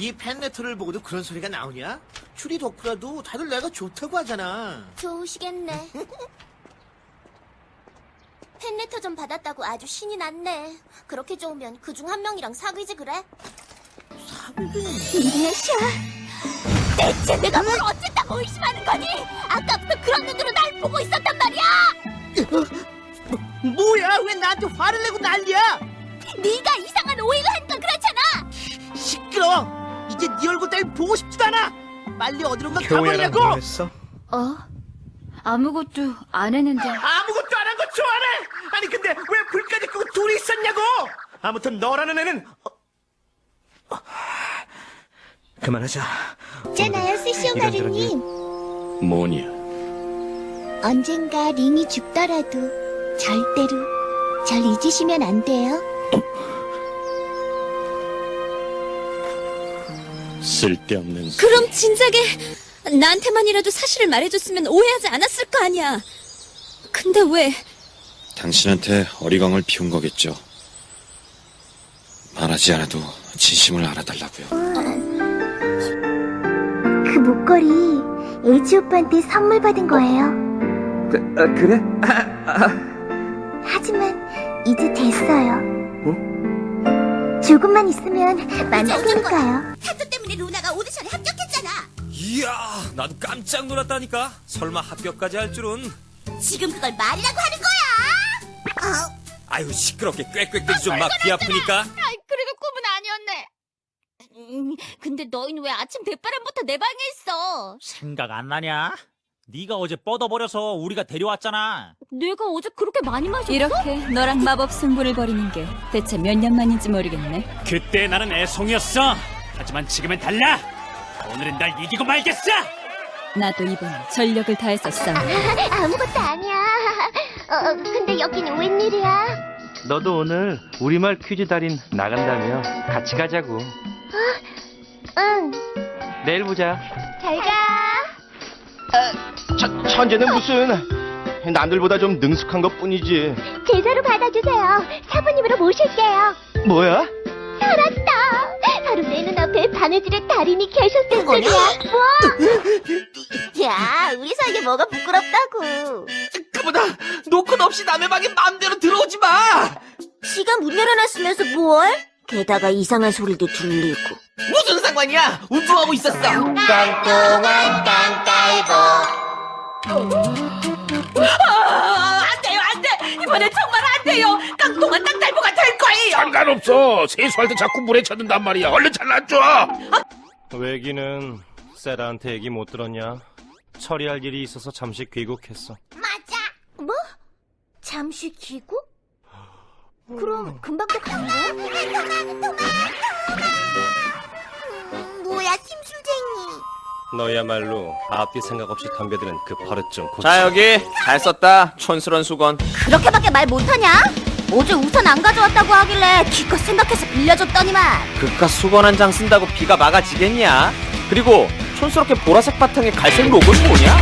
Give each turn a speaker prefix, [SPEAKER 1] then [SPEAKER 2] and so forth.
[SPEAKER 1] 이 팬레터를 보고도 그런 소리가 나오냐? 추리 덕후라도 다들 내가 좋다고 하잖아.
[SPEAKER 2] 좋으시겠네. 팬레터 좀 받았다고 아주 신이 났네. 그렇게 좋으면 그 중 한 명이랑 사귀지 그래? 이내샤, 대체 내가 뭘 어쨌다고 의심하는 거니? 아까부터 그런 눈으로 날 보고 있었단 말이야.
[SPEAKER 1] 뭐야? 왜 나한테 화를 내고 난리야?
[SPEAKER 2] 네가 이상한 오해를
[SPEAKER 1] 이제 네 얼굴 따위 보고 싶지도 않아. 빨리 어디론가 가버리라고.
[SPEAKER 3] 뭐 했어?
[SPEAKER 4] 어? 아무것도 안 했는데.
[SPEAKER 1] 아무것도 안 한 거 좋아하네. 아니 근데 왜 불까지 끄고 둘이 있었냐고. 아무튼 너라는 애는 어, 그만하자.
[SPEAKER 2] 있잖아요, 스시오마루님.
[SPEAKER 3] 뭐냐?
[SPEAKER 2] 언젠가 링이 죽더라도 절대로 절 잊으시면 안 돼요.
[SPEAKER 3] 쓸데없는
[SPEAKER 4] 그럼 진작에 나한테만이라도 사실을 말해줬으면 오해하지 않았을 거 아니야. 근데 왜?
[SPEAKER 5] 당신한테 어리광을 피운 거겠죠. 말하지 않아도 진심을 알아달라고요.
[SPEAKER 2] 그 목걸이 에이지 오빠한테 선물 받은 거예요.
[SPEAKER 6] 그래?
[SPEAKER 2] 하지만 이제 됐어요. 조금만 있으면 만나니까요. 때문에 루나가 오디션에 합격했잖아.
[SPEAKER 7] 이야, 나도 깜짝 놀랐다니까. 설마 합격까지 할 줄은.
[SPEAKER 2] 지금 그걸 말이라고 하는 거야. 어,
[SPEAKER 7] 아유, 시끄럽게 꽥꽥대지 좀 마. 귀 아프니까.
[SPEAKER 4] 아이, 그래도 꿈은 아니었네. 음, 근데 너희는 왜 아침 대바람부터 내 방에 있어?
[SPEAKER 8] 생각 안 나냐? 네가 어제 뻗어버려서 우리가 데려왔잖아.
[SPEAKER 4] 내가 어제 그렇게 많이 마셨어? 이렇게 너랑 마법 승부를 벌이는 게 대체 몇 년 만인지 모르겠네.
[SPEAKER 8] 그때 나는 애송이었어. 하지만 지금은 달라. 오늘은 날 이기고 말겠어.
[SPEAKER 4] 나도 이번에 전력을 다해서 싸워.
[SPEAKER 2] 아무것도 아니야. 어, 근데 여기는 웬일이야?
[SPEAKER 6] 너도 오늘 우리말 퀴즈 달인 나간다며 같이 가자고.
[SPEAKER 2] 응,
[SPEAKER 6] 내일 보자.
[SPEAKER 2] 잘 가.
[SPEAKER 9] 천, 천재는 무슨 남들보다 좀 능숙한 것 뿐이지
[SPEAKER 2] 제자로 받아주세요. 사부님으로 모실게요.
[SPEAKER 9] 뭐야?
[SPEAKER 2] 살았다. 바로 내 눈앞에 바느질의 달인이 계셨을 줄이야. 뭐? 야, 우리 사이에 뭐가 부끄럽다고.
[SPEAKER 1] 그보다 노컷 없이 남의 방에 마음대로 들어오지 마.
[SPEAKER 2] 지가 문 열어놨으면서 뭘? 게다가 이상한 소리도 들리고.
[SPEAKER 1] 무슨 상관이야? 운동하고 있었어. 아, 안 돼요, 안 돼. 이번엔 정말 안 돼요. 깡통한 땅딸보가 될 거예요.
[SPEAKER 3] 상관없어. 세수할 때 자꾸 물에 젖는단 말이야. 얼른 잘라줘.
[SPEAKER 6] 외기는 세라한테 얘기 못 들었냐? 처리할 일이 있어서 잠시 귀국했어.
[SPEAKER 2] 맞아. 뭐? 잠시 귀국? 그럼 금방 또 가는 거야? 도망, 도망, 음, 뭐야, 심술쟁이.
[SPEAKER 6] 너야말로 앞뒤 생각 없이 덤벼드는 그 버릇 좀 고쳐.
[SPEAKER 7] 자, 여기. 잘 썼다. 촌스런 수건.
[SPEAKER 2] 그렇게밖에 말 못하냐? 어제 우산 안 가져왔다고 하길래 기껏 생각해서 빌려줬더니만.
[SPEAKER 7] 그깟 수건 한 장 쓴다고 비가 막아지겠냐? 그리고 촌스럽게 보라색 바탕에 갈색 로고는 뭐냐?